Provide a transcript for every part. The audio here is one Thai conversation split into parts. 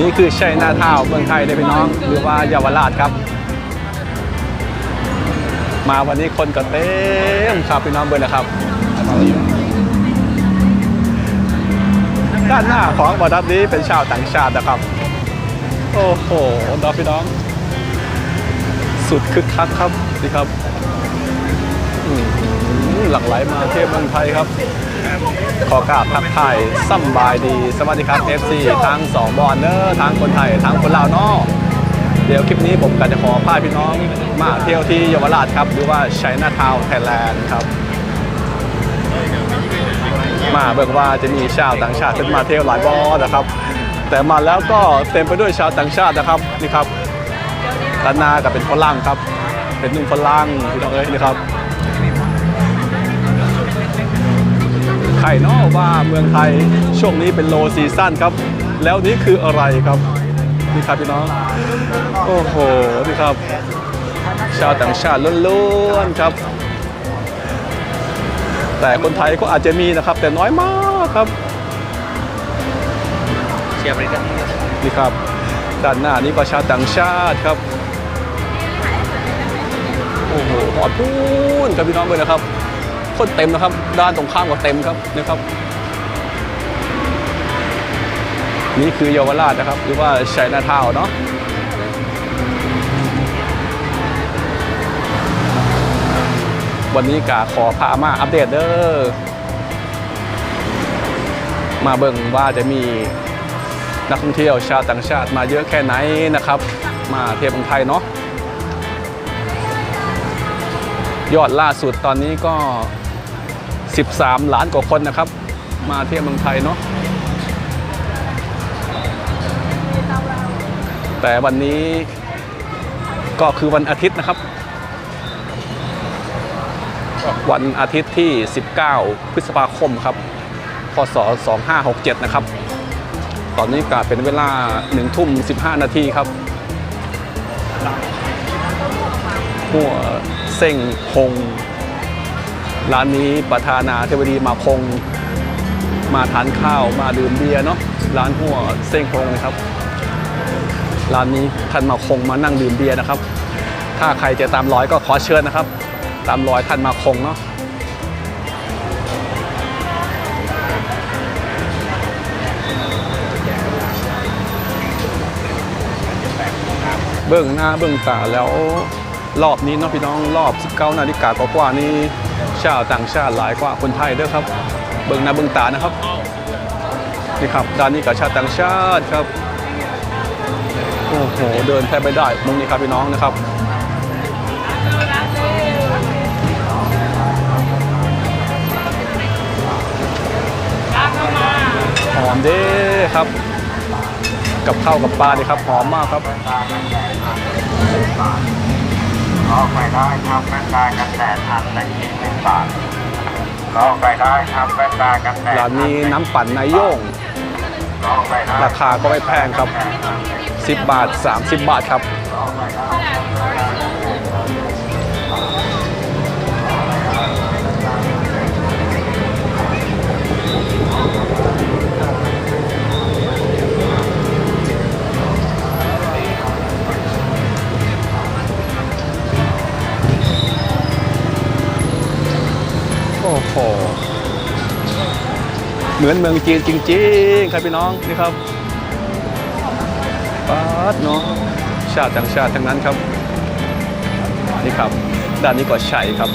นี่คือชัยนาทาวเมืองไทยเลยพี่น้อง หรือว่าเยาวราชครับ มาวันนี้คนก็เต็มครับพี่น้องเบอร์นะครับ ด้านหน้าของบอดับนี้เป็นชาวต่างชาตินะครับ โอ้โหดอพี่น้อง สุดคึกคักครับนี่ครับหลั่งไหลมาเที่ยวเมืองไทยครับ ขอกราบทักทายสำบายดี สวัสดีครับ FC ทั้งสองบอลเนอร์ทั้งคนไทยทั้งคนลาวนอเดี๋ยวคลิปนี้ผมก็จะขอพาพี่น้องมาเที่ยวที่เยาวราชครับ หรือว่าไชัยนาทาวน์ไทยแลนด์ครับ มาเบิกว่าจะมีชาวต่างชาติขึ้นมาเที่ยวหลายบอนะครับ แต่มาแล้วก็เต็มไปด้วยชาวต่างชาตินะครับนี่ครับด้านหน้าก็เป็นฝรั่งครับ เป็นหนุ่มฝรั่งพี่น้องเอ้ยนี่ครับ ไข่นอว่าเมืองไทยช่วงนี้เป็นโลซีซั่นครับ แล้วนี้คืออะไรครับนี่ครับพี่น้อง โอ้โหนี่ครับ ชาวต่างชาติล้วนๆครับ แต่คนไทยก็อาจจะมีนะครับ แต่น้อยมากครับเชียร์บริการนี่ครับ ด้านหน้านี้ก็ชาวต่างชาติครับ โอ้โหหอดพูนครับพี่น้องเลยนะครับ คนเต็มนะครับ ด้านตรงข้ามก็เต็มครับนะครับ นี่คือเยาวราชนะครับ หรือว่าชัยนาทาวเนาะวันนี้กาขอพามาอัปเดตเด้อมาเบิ่งว่าจะมีนักท่องเที่ยวชาวต่างชาติมาเยอะแค่ไหนนะครับ มาเที่ยวเมืองไทยเนาะยอดล่าสุดตอนนี้ก็ 13 ล้านกว่าคนนะครับ มาเที่ยวเมืองไทยเนาะแต่วันนี้ก็คือวันอาทิตย์นะครับ วันอาทิตย์ที่ 19 พฤษภาคมครับ พศ 2567 นะครับ ตอนนี้ก็เป็นเวลา 1 ทุ่ม 15 นาทีครับหัวเส้งคง ร้านนี้ประธานาธิบดีมาคง มาทานข้าวมาดื่มเบียร์เนาะร้านหัวเส้งคงนะครับ ร้านนี้ท่านมาคงมานั่งดื่มเบียร์นะครับ ถ้าใครจะตามรอยก็ขอเชิญนะครับ ตามรอยท่านมาคงเนาะเบื้องหน้าเบื้องตาแล้วรอบนี้เนาะพี่น้องรอบ 19นาฬิกากว่าๆนี่ ชาวต่างชาติหลายกว่าคนไทยเด้อครับ เบื้องหน้าเบื้องตานะครับนี่ครับด้านนี้กับชาวต่างชาติครับโอ้โหเดินแทบไม่ได้มุมนี้ครับพี่น้องนะครับหอมเด้ครับ กับข้าวกับปลาดีครับหอมมากครับ ออกไปได้ครับแว่นตากันแดดอันละยี่สิบบาทออกไปได้ครับแว่นตากันแดดร้านนี้น้ำปั่นนายโย่งออกไปได้ราคาก็ไม่แพงครับ 10 บาท 30 บาทครับ โอ้โหเหมือนเมืองจีนจริงๆครับพี่น้องนี่ครับป๊าดเนาะชาติต่างชาติทั้งนั้นครับ นี่ครับ ด้านนี้ก็ใช่ครับ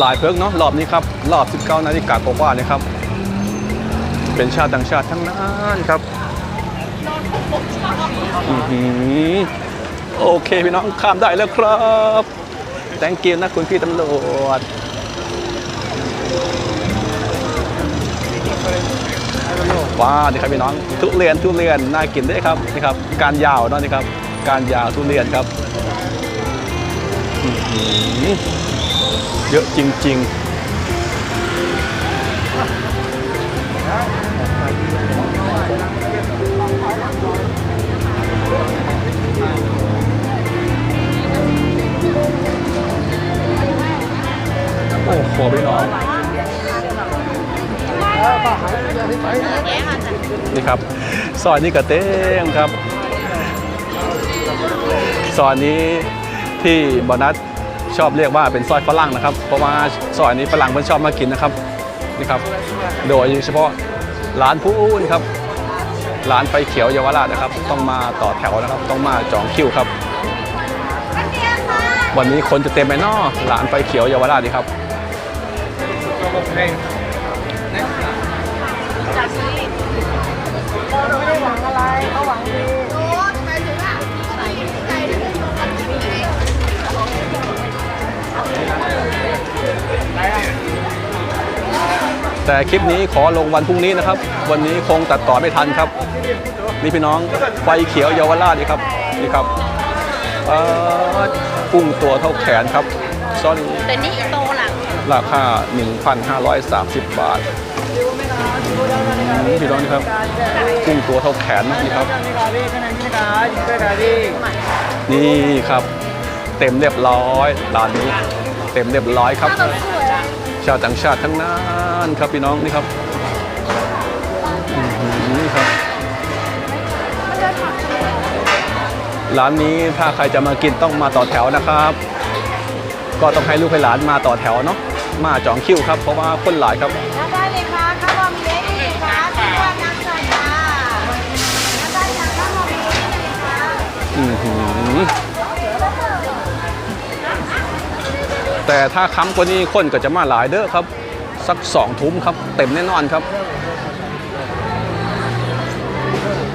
หลายเพิกเนาะรอบนี้ครับ รอบ 19 นาฬิกากว่านี่ครับ เป็นชาติต่างชาติทั้งนั้นครับอือหือโอเคพี่น้องข้ามได้แล้วครับ thank you นะคุณพี่ตำรวจว้าวนี่ครับพี่น้องทุเรียนทุเรียนน่ากินด้วยครับนี่ครับ การยาวนาะนี่ครับ การยาวทุเรียนครับอื้อหือเยอะจริง ๆ อ้โหไปนอนนี่ครับซอยนี้กระเต้งครับซอยนี้ที่บอนัสชอบเรียกว่าเป็นซอยฝรั่งนะครับ เพราะว่าซอยนี้ฝรั่งเพิ่นชอบมากินนะครับนี่ครับ โดยเฉพาะร้านผู้อู้นครับร้านไฟเขียวเยาวราชนะครับ ต้องมาต่อแถวนะครับ ต้องมาจองคิวครับ วันนี้คนจะเต็มไหมนอร้านไฟเขียวเยาวราชนี่ครับ แต่คลิปนี้ขอลงวันพรุ่งนี้นะครับ วันนี้คงตัดต่อไม่ทันครับ นี่พี่น้องไฟเขียวเยาวราชนี่ครับนี่ครับอ่อกุ้งตัวเท่าแขนครับซอรี่แต่นี่โตหลัง ราคา 1,530 บาทพี่น้องนี่ครับกุ้งตัวเท่าแขนนี่ครับ นี่ครับ เต็มเรียบร้อยร้านนี้ เต็มเรียบร้อยครับ ชาวต่างชาติทั้งนั้นครับพี่น้องนี่ครับอื้อหือนี่ครับ ร้านนี้ถ้าใครจะมากินต้องมาต่อแถวนะครับ ก็ต้องให้ลูกให้หลานมาต่อแถวเนาะ มาจองคิวครับเพราะว่าคนหลายครับรับได้เลยค่ะข้าวบอมีเล็กนี่ค่ะทุกวันน้ำใส่ค่ะรับได้ค่ะข้าวบอมีเล็กนี่ค่ะอือหือแต่ถ้าค้ำกว่านี้คนก็จะมาหลายเด้อครับ สักสองทุ่มครับ เต็มแน่นอนครับ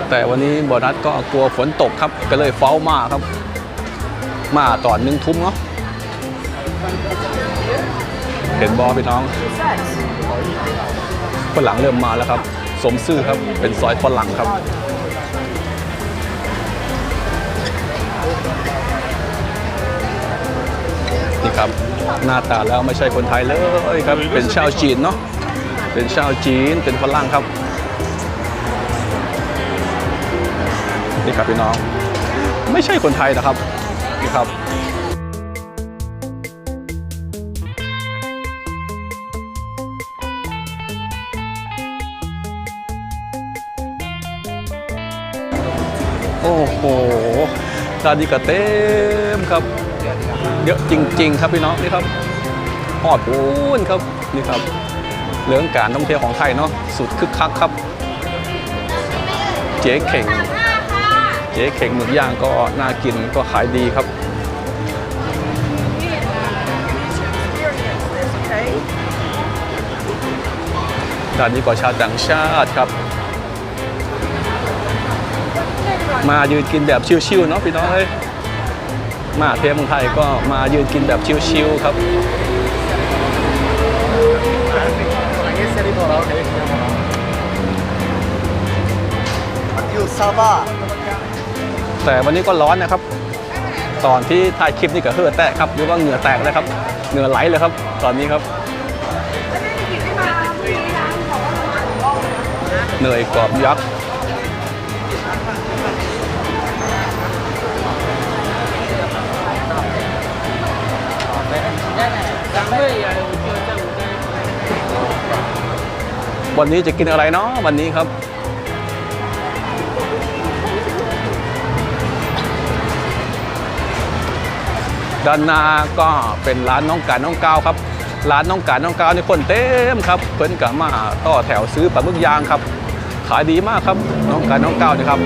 แต่วันนี้โบนัสก็กลัวฝนตกครับ ก็เลยเฝ้ามาครับ มาตอนหนึ่งทุ่มเนาะ เห็นบอพี่น้องฝรั่งเริ่มมาแล้วครับ สมซื่อครับ เป็นซอยฝรั่งครับ นี่ครับ หน้าตาแล้วไม่ใช่คนไทยเลยครับ เป็นชาวจีนเนาะ เป็นชาวจีน เป็นฝรั่งครับ นี่ครับพี่น้อง ไม่ใช่คนไทยนะครับ นี่ครับ โอ้โหร้านนี้ก็เต็มครับ เยอะจริง ๆ ครับพี่น้องนี่ครับหอดปูนครับนี่ครับเรื่องการท่องเที่ยวของไทยเนาะสุดคึกคักครับ เจ๊เข่ง เจ๊เข่งหมึกย่างก็น่ากินก็ขายดีครับด้านนี้ก็ชาวต่างชาติครับ มายืนกินแบบชิวๆเนาะพี่น้องเอ้ยมาเที่ยวเมืองไทยก็มายืนกินแบบชิลๆครับอยู่ซาบะแต่วันนี้ก็ร้อนนะครับ ตอนที่ถ่ายคลิปนี่ก็เหือแตกครับหรือว่าเหงื่อแตกเลยครับ เหงื่อไหลเลยครับ ตอนนี้ครับ เหนื่อยกรอบยักษ์ วันนี้จะกินอะไรเนาะวันนี้ครับ ด้านหน้าก็เป็นร้านน้องการน้องก้าวครับ ร้านน้องการน้องก้าวนี่คนเต็มครับเพิ่นกับมาต่อแถวซื้อปลาหมึกย่างครับ ขายดีมากครับ น้องการน้องก้าวนี่ครับ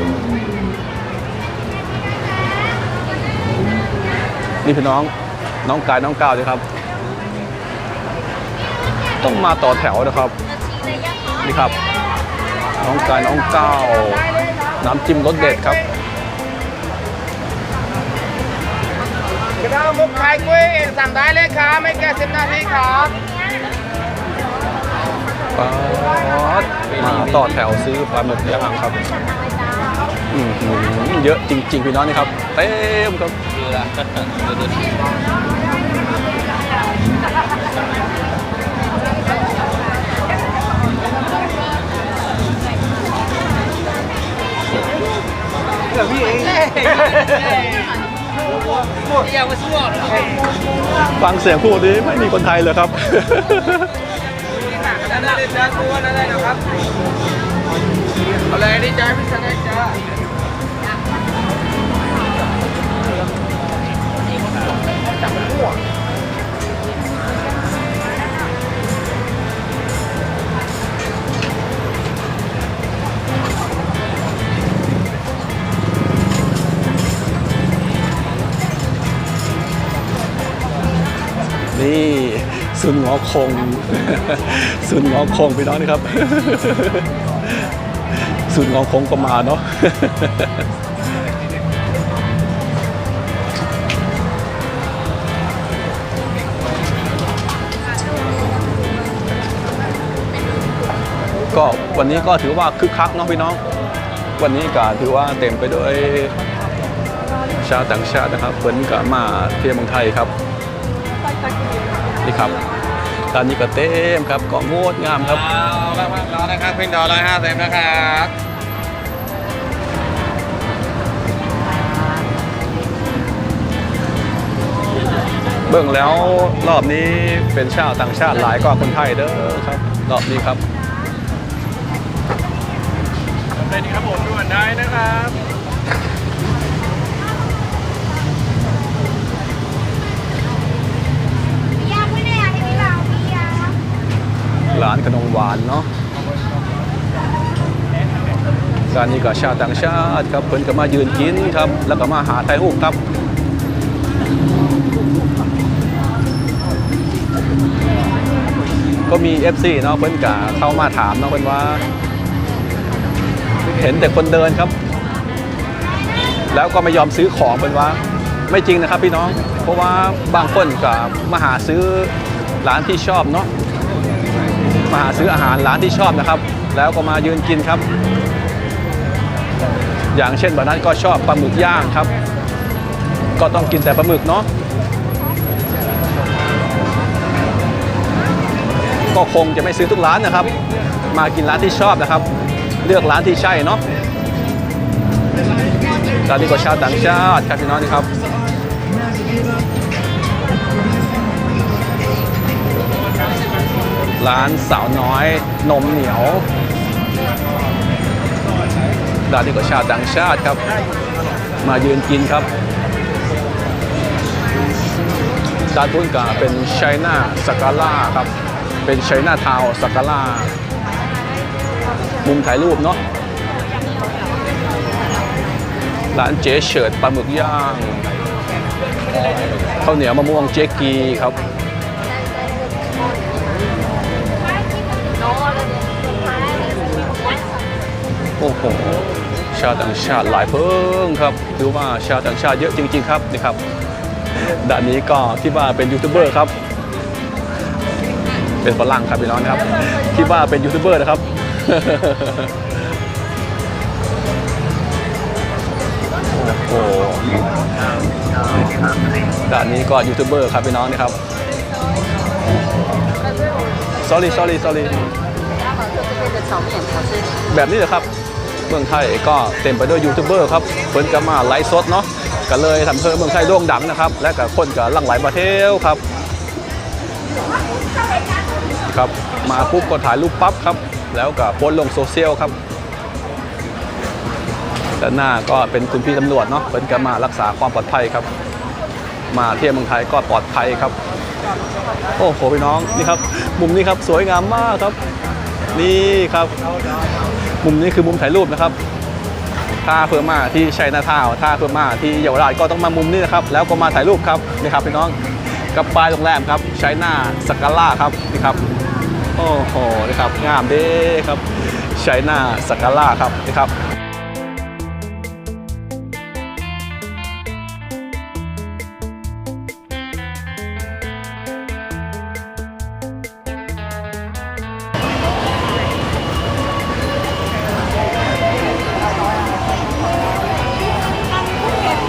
นี่พี่น้องน้องกายน้องก้าวนี่ครับ ต้องมาต่อแถวนะครับนี่ครับ น้องกายน้องก้าวน้ำจิ้มรสเด็ดครับกระดามุกไข่กุ้ยเองสั่งได้เลยครับไม่เกินสิบนาทีครับป๊าดมาต่อแถวซื้อปลาหมึกย่างครับอื้อหือเยอะจริงๆพี่น้องนี่ครับ เต็มครับ ฟังเสียงพูดนี้ไม่มีคนไทยเลยครับอันนั้นเลยจ้าตัวนั่นเลยนะครับเอาเลยดีจ้าพี่ชายจ้า สุนงอคงสุนงอคงพี่น้องนี่ครับสุนงอคงก็มาเนาะก็วันนี้ก็ถือว่าคึกคักเนาะพี่น้อง วันนี้ก็ถือว่าเต็มไปด้วยชาวต่างชาตินะครับเพิ่นก็มาเที่ยวเมืองไทยครับนี่ครับ ร้านนี้ก็เต็มครับเกาะงดงามครับเอาละครับรอนะครับพินดอร้อยห้าสิบนะครับเบิ่งแล้วรอบนี้เป็นชาวต่างชาติหลายกว่าคนไทยเด้อครับรอบนี้ครับเป็นครับผมด่วนได้นะครับ ร้านขนมหวานเนาะร้านนี้ก็ชาต่างชาติครับเพิ่นก็มายืนกินครับ แล้วก็มาหาถ่ายรูปครับก็มี FC เนาะเพิ่นก็เข้ามาถามเนาะเพิ่นว่า เห็นแต่คนเดินครับ แล้วก็ไม่ยอมซื้อของเป็นว่า ไม่จริงนะครับพี่น้อง เพราะว่าบางคนก็มาหาซื้อร้านที่ชอบเนาะ มาหาซื้ออาหารร้านที่ชอบนะครับ แล้วก็มายืนกินครับ อย่างเช่นบบนั้นก็ชอบปลาหมึกย่างครับ ก็ต้องกินแต่ปลาหมึกเนาะก็คงจะไม่ซื้อทุกร้านนะครับ มากินร้านที่ชอบนะครับ เลือกร้านที่ใช่เนาะร้านนี้ก็ชาวต่างชาติครับพี่น้องครับ ร้านสาวน้อยนมเหนียวร้านนี้ก็ชาวต่างชาติครับ มายืนกินครับด้านบนก็เป็นไชน่าสกาล่าครับ เป็นไชน่าทาวสกาล่ามุมถ่ายรูปเนาะร้านเจ๊เฉิดปลาหมึกย่างข้าวเหนียวมะม่วงเจ๊กีครับ โอ้โหชาวต่างชาติหลายเพิ่งครับถือว่าชาวต่างชาติเยอะจริง ๆ ครับนี่ครับด้านนี้ก็ที่ว่าเป็นยูทูบเบอร์ครับ เป็นฝรั่งครับพี่น้องนะครับ ที่ว่าเป็นยูทูบเบอร์นะครับโอ้โหด้านนี้ก็ยูทูบเบอร์ครับพี่น้องนะครับ sorry sorry sorry แบบนี้เลยครับ เมืองไทยก็เต็มไปด้วยยูทูบเบอร์ครับเพิ่นก็มาไลฟ์สดเนาะก็เลยทำให้เมืองไทยโด่งดังนะครับ และก็คนก็หลั่งไหลมาเที่ยวครับครับมาปุ๊บก็ถ่ายรูปปั๊บครับ แล้วก็โพสลงโซเชียลครับด้านหน้าก็เป็นคุณพี่ตำรวจเนาะเพิ่นก็มารักษาความปลอดภัยครับ มาเที่ยวเมืองไทยก็ปลอดภัยครับ โอ้โหพี่น้องนี่ครับ มุมนี้ครับสวยงามมากครับ นี่ครับ มุมนี้คือมุมถ่ายรูปนะครับท่าเพื่อมาที่ชัยนาทาวท่าเพื่อมาที่เยาวราชก็ต้องมามุมนี้นะครับ แล้วก็มาถ่ายรูปครับนี่ครับพี่น้องกับปลายโรงแรมครับชัยนาสกาล่าครับนี่ครับโอ้โหนี่ครับงามเด้ครับชัยนาสกาล่าครับนี่ครับ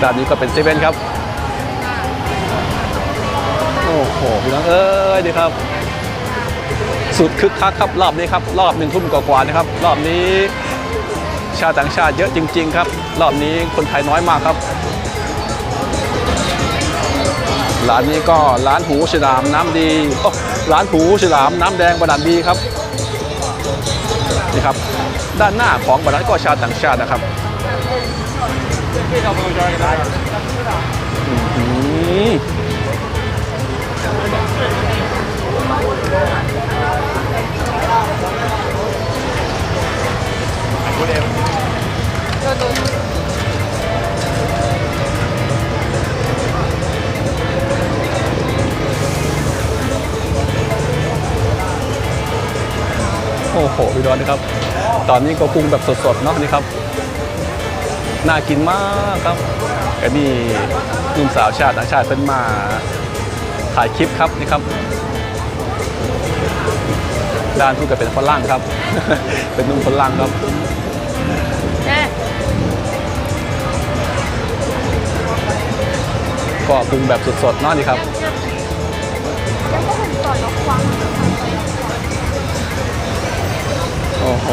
ด้านนี้ก็เป็นเซเว่นครับ โอ้โหพี่น้องเอ้ยดีครับ สุดคึกคักครับรอบนี้ครับ รอบหนึ่งทุ่มกว่าๆนะครับ รอบนี้ชาวต่างชาติเยอะจริง ๆ ครับ รอบนี้คนไทยน้อยมากครับ ร้านนี้ก็ร้านหูฉลามน้ำดีโอ้ร้านหูฉลามน้ำแดงบาดาลดีครับนี่ครับ ด้านหน้าของบรรดาก็ชาวต่างชาตินะครับ โอ้โหพี่ดอนนะครับ ตอนนี้ก็ปรุงแบบสดๆเนาะนี่ครับ น่ากินมากครับก็นี่นุ่มสาวชาติต่างชาติเป็นมาถ่ายคลิปครับนี่ครับ ด้านพูดกับเป็นฝรั่งครับ เป็นนุ่มฝรั่งครับก็ปรุงแบบสดๆเนาะนี่ครับโอ้โห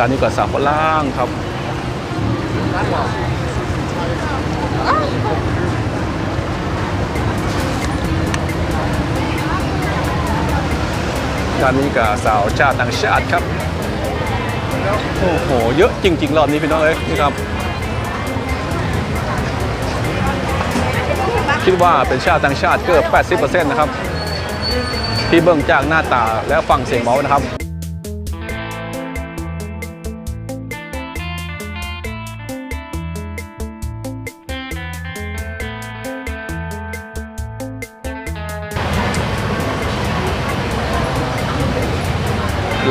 จานนี้ก็สาวฝรั่งครับจานนี้ก็สาวชาติต่างชาติครับ โอ้โห เยอะจริง ๆ รอบนี้พี่น้องเอ้ยนี่ครับ คิดว่าเป็นชาติต่างชาติเกือบ 80%นะครับ ที่เบิ่งจากหน้าตาและฟังเสียงเมาส์นะครับ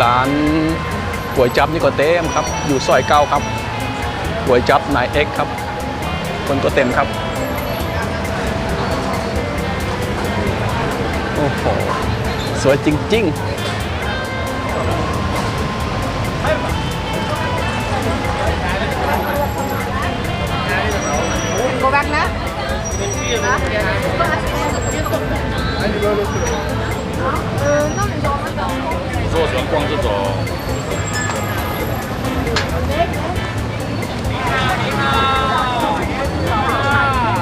ร้านก๋วยจับนี่ก็เต็มครับ อยู่ซอยเก้าครับก๋วยจับนายเอ็กครับ คนก็เต็มครับโอ้โหสวยจริงโกแบ็กนะเอ 你说我喜欢逛这种，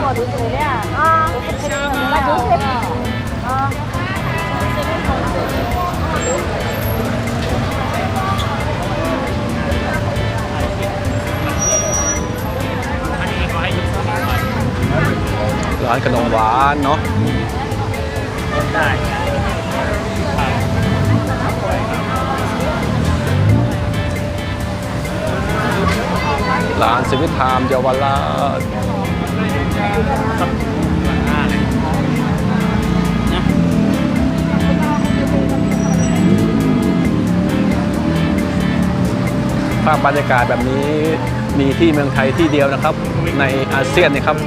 我的质量啊，那就是啊。 ๆ ร้านขนมหวานเนาะร้า สวิตไทม์เยาวราชภาพบรรยากาศแบบนี้มีที่เมืองไทยที่เดียวนะครับ ในอาเซียนนะครับ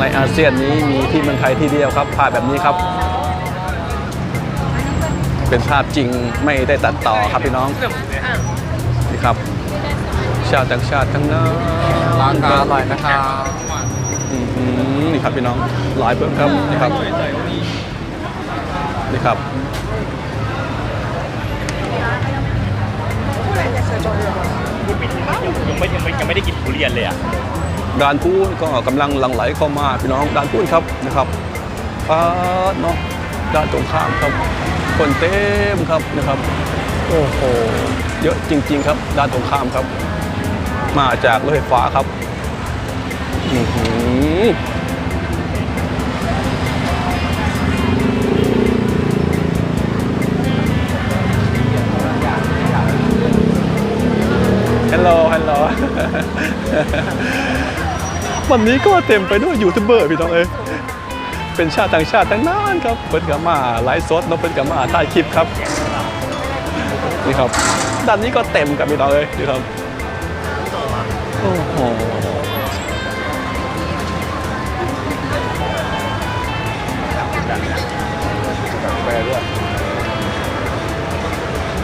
ในอาเซียนนี้มีที่เมืองไทยที่เดียวครับภาพแบบนี้ครับ เป็นภาพจริงไม่ได้ตัดต่อครับพี่น้องนี่ครับ ชาวต่างชาติทั้งนั้นราคาอร่อยนะครับอื้อหือนี่ครับพี่น้องหลายเพิ่มครับนี่ครับนี่ครับ ยังไม่ยังไม่ยังไม่ได้กินทุเรียนเลยอะด่านพูนก็กำลังหลังไหลเข้ามาพี่น้องด่านพูนครับนะครับฟ้าดเนาะด้านตรงข้ามครับ คนเต็มครับนะครับ โอ้โหเยอะจริง ๆ ครับ ด้านตรงข้ามครับ มาจากรถไฟฟ้าครับอื้อหือฮัลโหลฮัลโหลวันนี้ก็เต็มไปด้วยยูทูบเบอร์พี่น้องเอ้ยเป็นชาติต่างชาติทั้งนั้นครับเพิ่นกับมาไลฟ์สดเนาะเพิ่นกับมาถ่ายคลิปครับนี่ครับด้านนี้ก็เต็มกับพี่น้องเอ้ยนี่ครับโอ้โห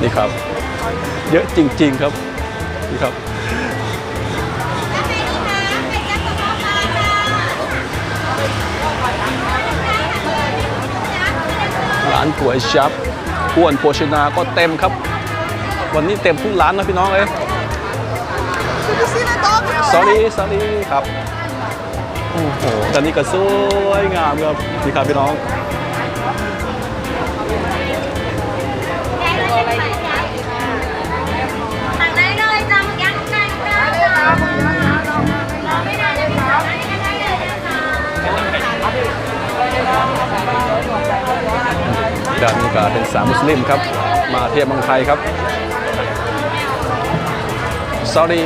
นี่ครับ เยอะจริง ๆครับนี่ครับร้านก๋วยจับอ้วนโภชนาก็เต็มครับ วันนี้เต็มทุกร้านนะพี่น้องเอ้ ย sorry sorry ครับโอ้โหด้านนี้ก็สวยงามครับนี่ครับพี่น้องสั่งได้เลยจ้าหมึกย่างไก่จ้าเราไม่ได้จะมีสั่งได้ได้เลยนะคะด้านนี้ก็เป็นสามมุสลิมครับ มาเที่ยวเมืองไทยครับ sorry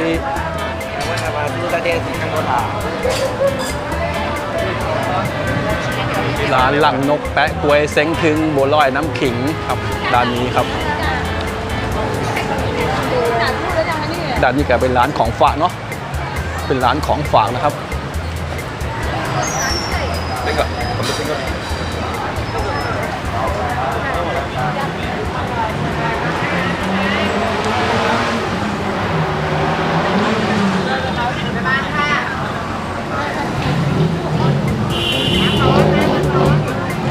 ร้านหลังนกแปะกวยเซ้งถึงบัวลอยน้ำขิงครับด้านนี้ครับด้านนี้ก็เป็นร้านของฝากเนาะเป็นร้านของฝากนะครับ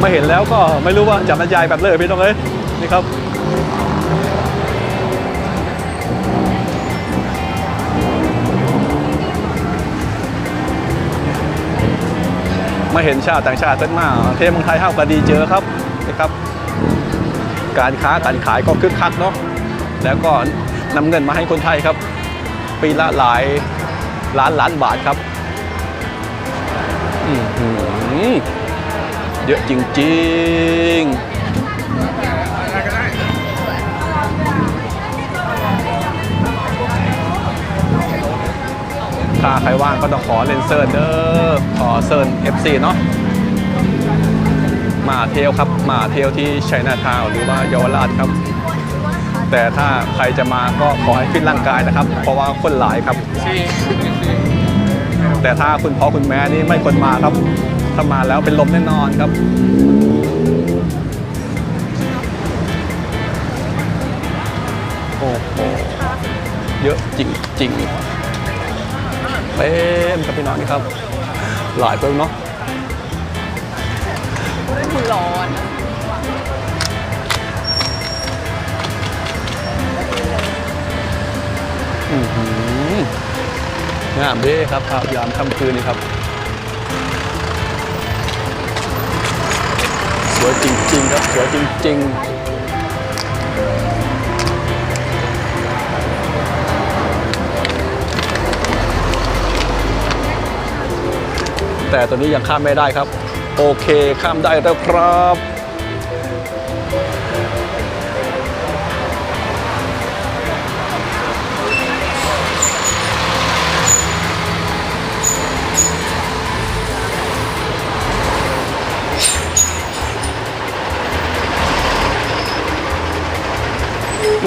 มาเห็นแล้วก็ไม่รู้ว่าจะบรรยายแบบเลยพี่น้องเอ้ยนี่ครับมาเห็นชาติต่างชาติเต้นมากเทศเมืองไทยห้าวก็ดีเจอครับนะครับ การค้าการขายก็คึกคักเนาะแล้วก็นำเงินมาให้คนไทยครับ ปีละหลายล้านล้านบาทครับ อื้อหือ เยอะจริงๆ ถ้าใครว่างก็ต้องขอเลนเซิร์นเด้อขอเซิร์น FC เนาะมาเที่ยวครับ มาเที่ยวที่ชัยนาทาวน์หรือว่าเยาวราชครับ แต่ถ้าใครจะมาก็ขอให้ฟิตร่างกายนะครับ เพราะว่าคนหลายครับ แต่ถ้าคุณพ่อคุณแม่นี่ไม่ควรมาครับ ถ้ามาแล้วเป็นลมแน่นอนครับโอ้โหเยอะจริงๆเต็มครับพี่น้องนี่ครับ หลายเพิ่งเนาะร้อนอื้อหืองามเด้ครับครับยามค่ำคืนนี่ครับ วยจริงๆครับสวยจริงๆแต่ตอนนี้ยังข้ามไม่ได้ครับ โอเคข้ามได้แล้วครับ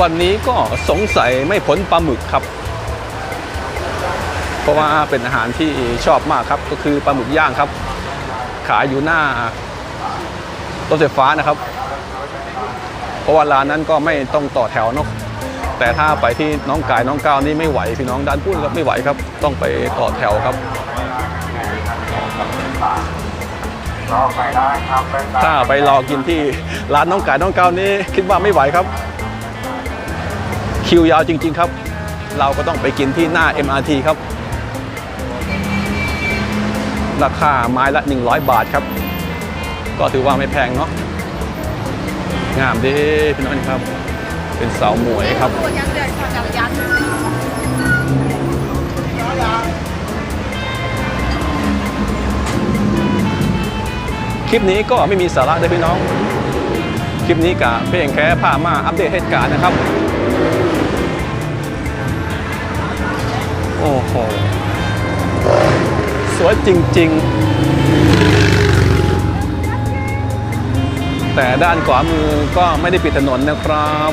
วันนี้ก็สงสัยไม่พ้นปลาหมึกครับ เพราะว่าเป็นอาหารที่ชอบมากครับ ก็คือปลาหมึกย่างครับ ขายอยู่หน้ารถไฟฟ้านะครับ เพราะว่าร้านนั้นก็ไม่ต้องต่อแถวเนอะแต่ถ้าไปที่น้องกายน้องก้าวนี่ไม่ไหวพี่น้องด้านพูดครับไม่ไหวครับ ต้องไปต่อแถวครับรอไปได้ครับถ้าไปรอกินที่ร้านน้องกายน้องก้าวนี่คิดว่าไม่ไหวครับ คิวยาวจริง ๆ ครับ เราก็ต้องไปกินที่หน้า MRT ครับ ราคาไม้ละ 100 บาทครับ ก็ถือว่าไม่แพงเนาะงามด้พี่น้องครับ เป็นเสาหมวยครับคลิปนี้ก็ไม่มีสาระเลยพี่น้อง คลิปนี้กะเพียงแค่พามาอัปเดตเหตุการณ์นะครับ อ้โห สวยจริง ๆ แต่ด้านขวามือก็ไม่ได้ปิดถนนนะครับ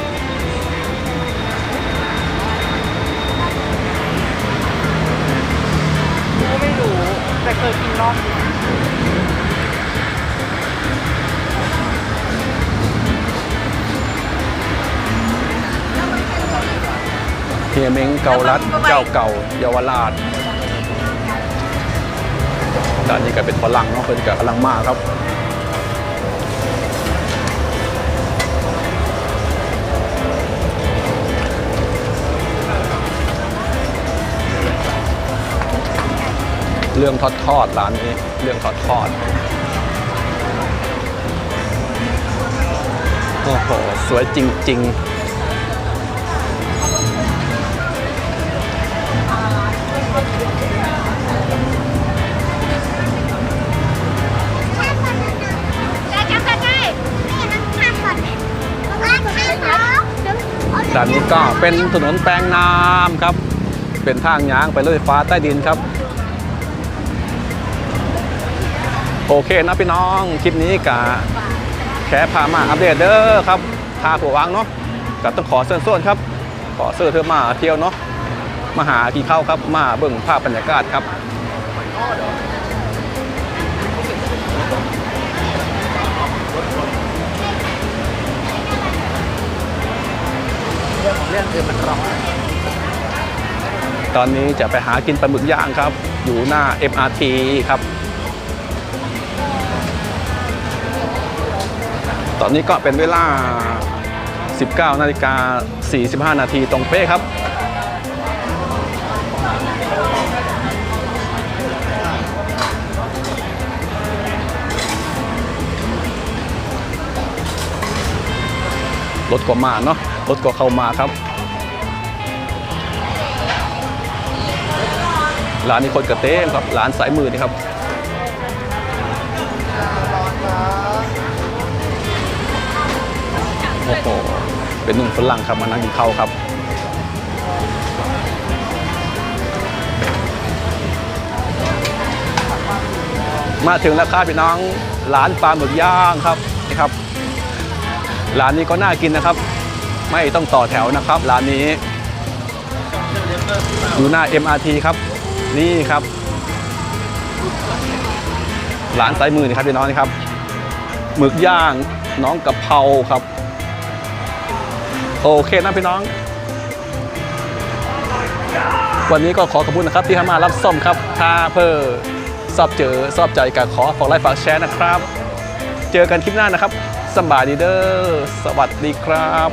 ไม่รู้ แต่เคยกินรอบ เฮียเม้งเกาลัดเจ้าเก่าเยาวราชด้านนี้ก็เป็นฝรั่งเนาะเพิ่นก็กำลังมากครับเรื่องทอดทอดร้านนี้ เรื่องทอดทอดโอ้โห สวยจริง ๆ ด้านนี้ก็เป็นถนนแปลงน้ำครับ เป็นทางยางไปรถไฟฟ้าใต้ดินครับ โอเคนะพี่น้อง คลิปนี้กะแค่พามาอัปเดตเด้อครับพาผัววังเนาะกับต้องขอเชิญส่วนครับ ขอเสื้อเธอมาเที่ยวเนาะมาหากี่เข้าครับ มาเบิ่งภาพบรรยากาศครับ ตอนนี้จะไปหากินปลาหมึกย่างครับ อยู่หน้า MRT ครับ ตอนนี้ก็เป็นเวลา 19 นาฬิกา 45 นาทีตรงเป๊ะครับรถก็มาเนาะ รถก็เข้ามาครับ ร้านนี้คนกระเต้มครับ ร้านสายมือนี่ครับโอ้โหเป็นหนุ่มฝรั่งครับมานั่งกินข้าวครับมาถึงแล้วครับพี่น้องร้านปลาหมึกย่างครับนี่ครับ ร้านนี้ก็น่ากินนะครับ ไม่ต้องต่อแถวนะครับ ร้านนี้อยู่หน้า MRT ครับ นี่ครับ ร้านซ้ายมือนี่ครับพี่น้องครับหมึกย่างน้องกะเพราครับ โอเคนะพี่น้อง วันนี้ก็ขอขอบคุณนะครับที่ให้มารับส้มครับถ้าเพื่อชอบเจอชอบใจก็ขอฝากไลค์ฝากแชร์นะครับ เจอกันคลิปหน้านะครับสบายดีเด้อสวัสดีครับ